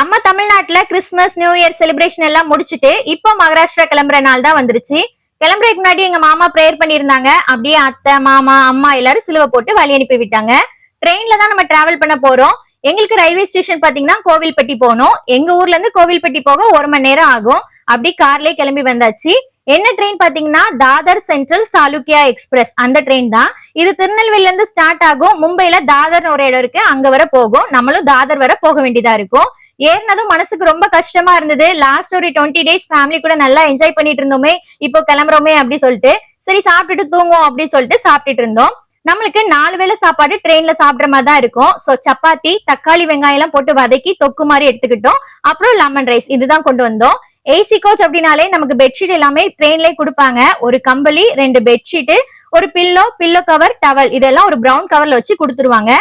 நம்ம தமிழ்நாட்டுல Christmas new year celebration எல்லாம் முடிச்சுட்டு இப்போ மகாராஷ்டிரா கிளம்புற நாள் தான் வந்துருச்சு. கிளம்புறதுக்கு முன்னாடி எங்க மாமா ப்ரேயர் பண்ணியிருந்தாங்க. அப்படியே அத்தை மாமா அம்மா எல்லாரும் சிலுவை போட்டு வழி அனுப்பி விட்டாங்க. ட்ரெயின்ல தான் நம்ம டிராவல் பண்ண போறோம். எங்களுக்கு ரயில்வே ஸ்டேஷன் பாத்தீங்கன்னா கோவில்பட்டி போகணும். எங்க ஊர்ல இருந்து கோவில்பட்டி போக ஒரு மணி நேரம் ஆகும். அப்படி கார்லயே கிளம்பி வந்தாச்சு. என்ன ட்ரெயின் பாத்தீங்கன்னா தாதர் சென்ட்ரல் சாளுக்கியா எக்ஸ்பிரஸ். அந்த ட்ரெயின் தான். இது திருநெல்வேலில இருந்து ஸ்டார்ட் ஆகும். மும்பைல தாதர்னு ஒரு இடம் இருக்கு. அங்க வர போகும். நம்மளும் தாதர் வர போக வேண்டியதா இருக்கும். ஏறினதும் மனசுக்கு ரொம்ப கஷ்டமா இருந்தது. லாஸ்ட் ஒரு டுவெண்ட்டி டேஸ் ஃபேமிலி கூட நல்லா என்ஜாய் பண்ணிட்டு இருந்தோமே. இப்போ கிளம்புறோமே அப்படி சொல்லிட்டு சரி சாப்பிட்டுட்டு தூங்குவோம் அப்படின்னு சொல்லிட்டு சாப்பிட்டுட்டு இருந்தோம். நம்மளுக்கு நாலு வேளை சாப்பாடு ட்ரெயின்ல சாப்பிடுற மாதிரி தான் இருக்கும். சோ சப்பாத்தி தக்காளி வெங்காயம் எல்லாம் போட்டு வதக்கி தொக்கு மாதிரி எடுத்துக்கிட்டோம். அப்புறம் லெமன் ரைஸ் இதுதான் கொண்டு வந்தோம். ஏசி கோச் அப்படின்னாலே நமக்கு பெட்ஷீட் எல்லாமே ட்ரெயின்லயே கொடுப்பாங்க. ஒரு கம்பளி ரெண்டு பெட்ஷீட் ஒரு பில்லோ பில்லோ கவர் டவல் இதெல்லாம் ஒரு ப்ரௌன் கவர்ல வச்சு கொடுத்துருவாங்க.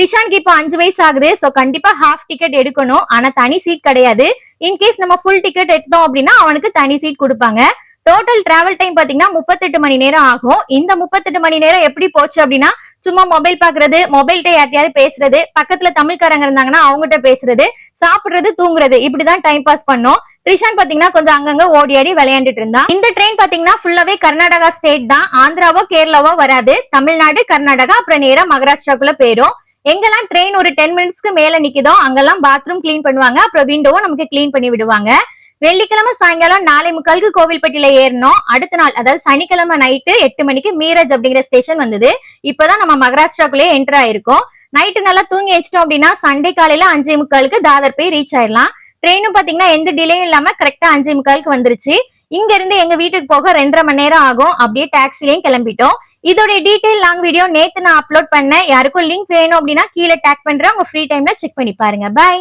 ரிஷான்க்கு இப்போ அஞ்சு வயசு ஆகுது ஸோ கண்டிப்பா ஹாஃப் டிக்கெட் எடுக்கணும். ஆனா தனி சீட் கிடையாது. இன்கேஸ் நம்ம ஃபுல் டிக்கெட் எடுத்தோம் அப்படின்னா அவனுக்கு தனி சீட் கொடுப்பாங்க. டோட்டல் டிராவல் டைம் பாத்தீங்கன்னா முப்பத்தெட்டு மணி நேரம் ஆகும். இந்த முப்பத்தெட்டு மணி நேரம் எப்படி போச்சு அப்படின்னா சும்மா மொபைல் பாக்குறது மொபைல்கிட்ட யார்ட்டையாவது பேசுறது பக்கத்துல தமிழ்காரங்க இருந்தாங்கன்னா அவங்ககிட்ட பேசுறது சாப்பிடுறது தூங்குறது இப்படிதான் டைம் பாஸ் பண்ணோம். ரிஷான் பாத்தீங்கன்னா கொஞ்சம் அங்கங்க ஓடி ஆடி விளையாண்டுட்டு இருந்தான். இந்த ட்ரெயின் பாத்தீங்கன்னா ஃபுல்லாவே கர்நாடகா ஸ்டேட் தான். ஆந்திராவோ கேரளாவோ வராது. தமிழ்நாடு கர்நாடகா அப்புறம் நேரா மகாராஷ்டிராக்குள்ள போயிரும். எங்கெல்லாம் ட்ரெயின் ஒரு டென் மினிட்ஸ்க்கு மேல நிக்குதோ அங்கெல்லாம் பாத்ரூம் க்ளீன் பண்ணுவாங்க. அப்புறம் விண்டோவும் நமக்கு க்ளீன் பண்ணி விடுவாங்க. வெள்ளிக்கிழமை சாயங்காலம் நாளை முக்காலுக்கு கோவில்பட்டியில ஏறினோம் அடுத்த நாள் அதாவது சனிக்கிழமை நைட்டு எட்டு மணிக்கு மீரஜ் அப்படிங்கிற ஸ்டேஷன் வந்தது. இப்பதான் நம்ம மகாராஷ்டிராக்குள்ளேயே என்டர் ஆயிருக்கோம். நைட்டு நல்லா தூங்கி வச்சிட்டோம் அப்படின்னா சண்டே காலையில அஞ்சே முக்காலுக்கு தாதர் போய் ரீச் ஆயிடலாம். ட்ரெயினும் பாத்தீங்கன்னா எந்த டிலேயும் இல்லாம கரெக்டா அஞ்சே முக்காலுக்கு வந்துருச்சு. இங்க இருந்து எங்க வீட்டுக்கு போக ரெண்டரை மணி நேரம் ஆகும். அப்படியே டாக்ஸிலையும் கிளம்பிட்டோம். இதோட டீடைல் லாங் வீடியோ நேத்து நான் அப்லோட் பண்ணேன் யாருக்கும் லிங்க் வேணும் அப்படின்னா கீழே டேக் பண்றேன் உங்க ஃப்ரீ டைம்ல செக் பண்ணி பாருங்க. பாய்